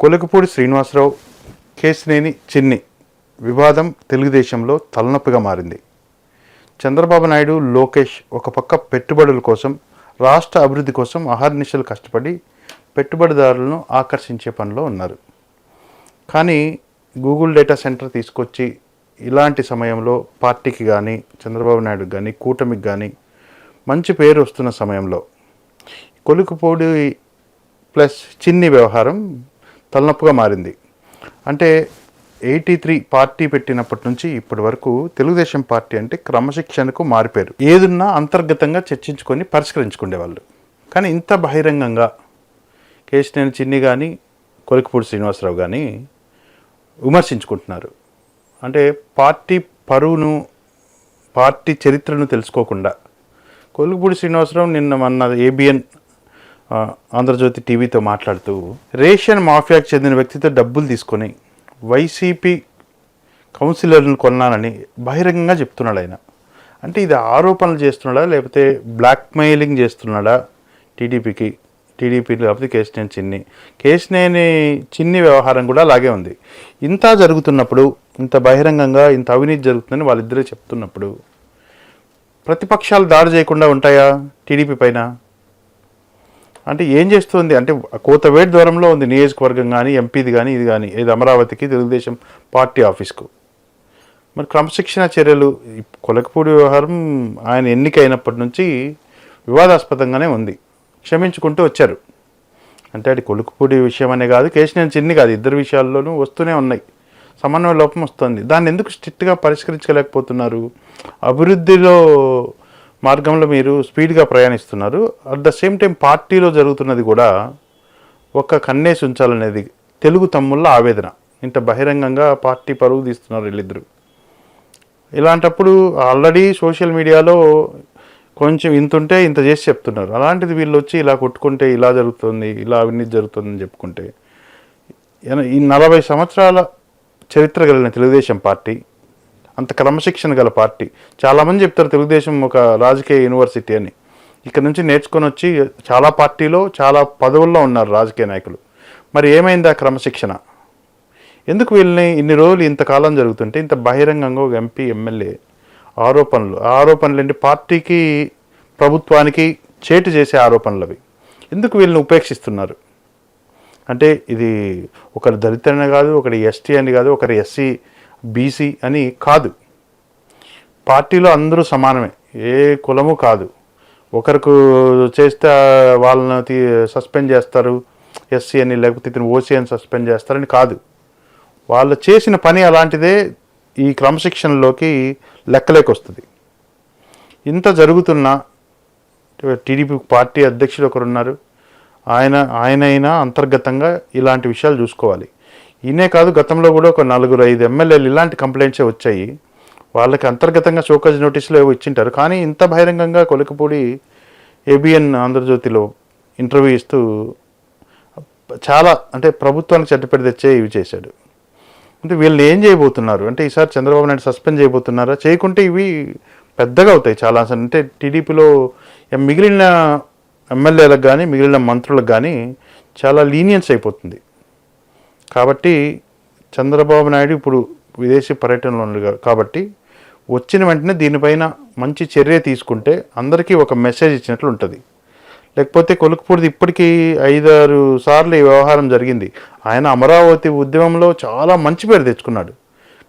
కొలకపూడి శ్రీనివాసరావు కేసినేని చిన్ని వివాదం తెలుగుదేశంలో తలనొప్పిగా మారింది. చంద్రబాబు నాయుడు లోకేష్ ఒక పక్క పెట్టుబడుల కోసం రాష్ట్ర అభివృద్ధి కోసం అహర్నిశలు కష్టపడి పెట్టుబడిదారులను ఆకర్షించే పనిలో ఉన్నారు. కానీ గూగుల్ డేటా సెంటర్ తీసుకొచ్చి ఇలాంటి సమయంలో పార్టీకి కానీ చంద్రబాబు నాయుడుకి కానీ కూటమికి కానీ మంచి పేరు వస్తున్న సమయంలో కొలుకుపూడి ప్లస్ చిన్ని వ్యవహారం తలనొప్పిగా మారింది. అంటే ఎయిటీ త్రీ పార్టీ పెట్టినప్పటి నుంచి ఇప్పటి వరకు తెలుగుదేశం పార్టీ అంటే క్రమశిక్షణకు మారిపోయారు. ఏదున్నా అంతర్గతంగా చర్చించుకొని పరిష్కరించుకునేవాళ్ళు కానీ ఇంత బహిరంగంగా కేశినేని చిన్ని కానీ కొలికపూడి శ్రీనివాసరావు కానీ విమర్శించుకుంటున్నారు. అంటే పార్టీ పరువును పార్టీ చరిత్రను తెలుసుకోకుండా కొలుగుపూడి శ్రీనివాసరావు నిన్న మన ఏబిఎన్ ఆంధ్రజ్యోతి టీవీతో మాట్లాడుతూ రేషన్ మాఫియాకు చెందిన వ్యక్తితో డబ్బులు తీసుకొని వైసీపీ కౌన్సిలర్ను కొన్నానని బహిరంగంగా చెప్తున్నాడు ఆయన. అంటే ఇది ఆరోపణలు చేస్తున్నాడా లేకపోతే బ్లాక్మెయిలింగ్ చేస్తున్నాడా టీడీపీకి? టీడీపీ లేకపోతే కేసినేని చిన్ని. కేసినేని చిన్ని వ్యవహారం కూడా అలాగే ఉంది. ఇంత జరుగుతున్నప్పుడు ఇంత బహిరంగంగా ఇంత అవినీతి జరుగుతుందని వాళ్ళిద్దరే చెప్తున్నప్పుడు ప్రతిపక్షాలు దాడి చేయకుండా ఉంటాయా టీడీపీ పైన? అంటే ఏం చేస్తుంది? అంటే కోతవేటి దూరంలో ఉంది నియోజకవర్గం కానీ ఎంపీది కానీ ఇది కానీ ఇది అమరావతికి తెలుగుదేశం పార్టీ ఆఫీస్కు. మరి క్రమశిక్షణ చర్యలు కొలకపూడి వ్యవహారం ఆయన ఎన్నిక అయినప్పటి నుంచి వివాదాస్పదంగానే ఉంది. క్షమించుకుంటూ వచ్చారు. అంటే అది కొలుకుపూడి విషయం అనే కాదు కేశినేని చిన్ని కాదు ఇద్దరు విషయాల్లోనూ వస్తూనే ఉన్నాయి. సమన్వయ లోపం వస్తుంది. దాన్ని ఎందుకు స్ట్రిక్ట్గా పరిష్కరించలేకపోతున్నారు? అభివృద్ధిలో మార్గంలో మీరు స్పీడ్గా ప్రయాణిస్తున్నారు. అట్ ద సేమ్ టైం పార్టీలో జరుగుతున్నది కూడా ఒక కన్నేసి ఉంచాలనేది తెలుగు తమ్ముళ్ళ ఆవేదన. ఇంత బహిరంగంగా పార్టీ పరువు తీస్తున్నారు వీళ్ళిద్దరు. ఇలాంటప్పుడు ఆల్రెడీ సోషల్ మీడియాలో కొంచెం ఇంతుంటే ఇంత చేసి చెప్తున్నారు. అలాంటిది వీళ్ళు వచ్చి ఇలా కొట్టుకుంటే ఇలా జరుగుతుంది ఇలా అవినీతి జరుగుతుందని చెప్పుకుంటే ఈ నలభై సంవత్సరాల చరిత్ర కలిగిన తెలుగుదేశం పార్టీ అంత క్రమశిక్షణ గల పార్టీ. చాలామంది చెప్తారు తెలుగుదేశం ఒక రాజకీయ యూనివర్సిటీ అని. ఇక్కడ నుంచి నేర్చుకొని వచ్చి చాలా పార్టీలో చాలా పదవుల్లో ఉన్నారు రాజకీయ నాయకులు. మరి ఏమైంది ఆ క్రమశిక్షణ? ఎందుకు వీళ్ళని ఇన్ని రోజులు ఇంతకాలం జరుగుతుంటే ఇంత బహిరంగంగా ఒక ఎంపీ ఎమ్మెల్యే ఆరోపణలు? ఆ ఆరోపణలు ఏంటి? పార్టీకి ప్రభుత్వానికి చేటు చేసే ఆరోపణలు అవి. ఎందుకు వీళ్ళని ఉపేక్షిస్తున్నారు? అంటే ఇది ఒకరి దళితుడని కాదు ఒకరి ఎస్టీ అని కాదు ఒకరి ఎస్సీ బీసీ అని కాదు. పార్టీలో అందరూ సమానమే. ఏ కులము కాదు. ఒకరికి చేస్తే వాళ్ళని తీ- సస్పెండ్ చేస్తారు. ఎస్సీ అని లేకపోతే ఇతను ఓసీ అని సస్పెండ్ చేస్తారని కాదు. వాళ్ళు చేసిన పని అలాంటిదే ఈ క్రమశిక్షణలోకి లెక్కలేకి వస్తుంది ఇంత జరుగుతున్నా టీడీపీ పార్టీ అధ్యక్షుడు ఒకరున్నారు. ఆయన ఆయన అయినా అంతర్గతంగా ఇలాంటి విషయాలు చూసుకోవాలి. ఈయనే కాదు గతంలో కూడా ఒక నలుగురు ఐదు ఎమ్మెల్యేలు ఇలాంటి కంప్లైంట్సే వచ్చాయి. వాళ్ళకి అంతర్గతంగా షోకాజ్ నోటీసులు ఏవో ఇచ్చింటారు. కానీ ఇంత బహిరంగంగా కొలికపూడి ఏబిఎన్ ఆంధ్రజ్యోతిలో ఇంటర్వ్యూ ఇస్తూ చాలా అంటే ప్రభుత్వానికి చెడ్డపెట్టి తెచ్చే ఇవి చేశాడు. అంటే వీళ్ళు ఏం చేయబోతున్నారు? అంటే ఈసారి చంద్రబాబు నాయుడు సస్పెండ్ చేయబోతున్నారా? చేయకుంటే ఇవి పెద్దగా అవుతాయి చాలా. అసలు అంటే టీడీపీలో మిగిలిన ఎమ్మెల్యేలకు కానీ మిగిలిన మంత్రులకు కానీ చాలా లీనియన్స్ అయిపోతుంది. కాబట్టి చంద్రబాబు నాయుడు ఇప్పుడు విదేశీ పర్యటనలో ఉన్నారు కాబట్టి వచ్చిన వెంటనే దీనిపైన మంచి చర్య తీసుకుంటే అందరికీ ఒక మెసేజ్ ఇచ్చినట్లు ఉంటుంది. లేకపోతే కొలుకుపూడిది ఇప్పటికీ ఐదారు సార్లు ఈ వ్యవహారం జరిగింది. ఆయన అమరావతి ఉద్యమంలో చాలా మంచి పేరు తెచ్చుకున్నాడు.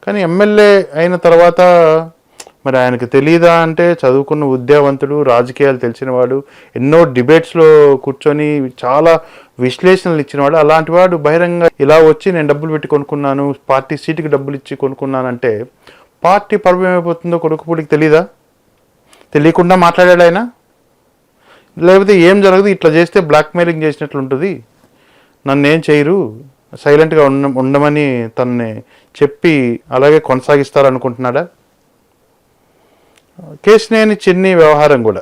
కానీ ఎమ్మెల్యే అయిన తర్వాత మరి ఆయనకు తెలియదా అంటే చదువుకున్న ఉద్యావంతుడు రాజకీయాలు తెలిసినవాడు ఎన్నో డిబేట్స్లో కూర్చొని చాలా విశ్లేషణలు ఇచ్చినవాడు అలాంటి వాడు బహిరంగ ఇలా వచ్చి నేను డబ్బులు పెట్టి కొనుక్కున్నాను పార్టీ సీటుకి డబ్బులు ఇచ్చి కొనుక్కున్నానంటే పార్టీ పరువు ఏమైపోతుందో కొడుకుపూడికి తెలీదా? తెలియకుండా మాట్లాడాడు ఆయన? లేకపోతే ఏం జరగదు ఇట్లా చేస్తే బ్లాక్మెయిలింగ్ చేసినట్లు ఉంటుంది. నన్ను ఏం చేయరు సైలెంట్గా ఉండ ఉండమని తనని చెప్పి అలాగే కొనసాగిస్తారనుకుంటున్నాడా? కేశినేని చిన్ని వ్యవహారం కూడా.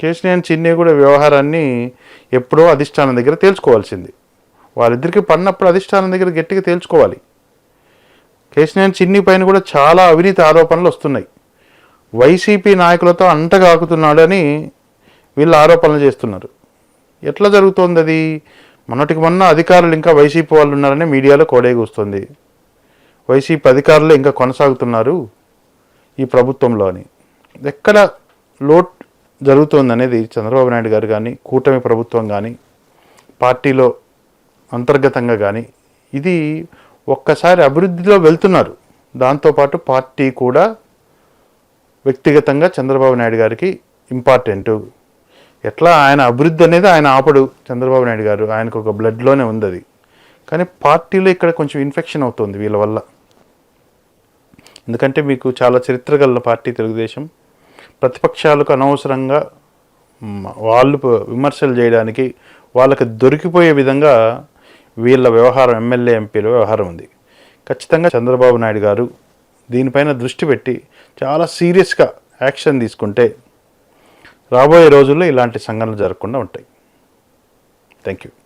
కేశినేని చిన్ని కూడా వ్యవహారాన్ని ఎప్పుడో అధిష్టానం దగ్గర తేల్చుకోవాల్సింది. వాళ్ళిద్దరికి పడినప్పుడు అధిష్టానం దగ్గర గట్టిగా తేల్చుకోవాలి. కేశినేని చిన్ని పైన కూడా చాలా అవినీతి ఆరోపణలు వస్తున్నాయి. వైసీపీ నాయకులతో అంటగాకుతున్నాడని వీళ్ళు ఆరోపణలు చేస్తున్నారు. ఎట్లా జరుగుతోంది అది? మొన్నటికి మొన్న అధికారులు ఇంకా వైసీపీ వాళ్ళు ఉన్నారని మీడియాలో కోడేగూస్తుంది వైసీపీ అధికారులు ఇంకా కొనసాగుతున్నారు ఈ ప్రభుత్వంలోని ఎక్కడ లోట్ జరుగుతుందనేది చంద్రబాబు నాయుడు గారు కానీ కూటమి ప్రభుత్వం కానీ పార్టీలో అంతర్గతంగా కానీ ఇది ఒక్కసారి అభివృద్ధిలో వెళ్తున్నారు. దాంతోపాటు పార్టీ కూడా వ్యక్తిగతంగా చంద్రబాబు నాయుడు గారికి ఇంపార్టెంటు. ఎట్లా ఆయన అభివృద్ధి అనేది ఆయన ఆపడు చంద్రబాబు నాయుడు గారు. ఆయనకు ఒక బ్లడ్లోనే ఉంది అది. కానీ పార్టీలో ఇక్కడ కొంచెం ఇన్ఫెక్షన్ అవుతుంది వీళ్ళ వల్ల. ఎందుకంటే మీకు చాలా చరిత్ర గల పార్టీ తెలుగుదేశం. ప్రతిపక్షాలకు అనవసరంగా వాళ్ళు విమర్శలు చేయడానికి వాళ్ళకి దొరికిపోయే విధంగా వీళ్ళ వ్యవహారం ఎమ్మెల్యే ఎంపీల వ్యవహారం ఉంది. ఖచ్చితంగా చంద్రబాబు నాయుడు గారు దీనిపైన దృష్టి పెట్టి చాలా సీరియస్గా యాక్షన్ తీసుకుంటే రాబోయే రోజుల్లో ఇలాంటి సంఘటనలు జరగకుండా ఉంటాయి. Thank you.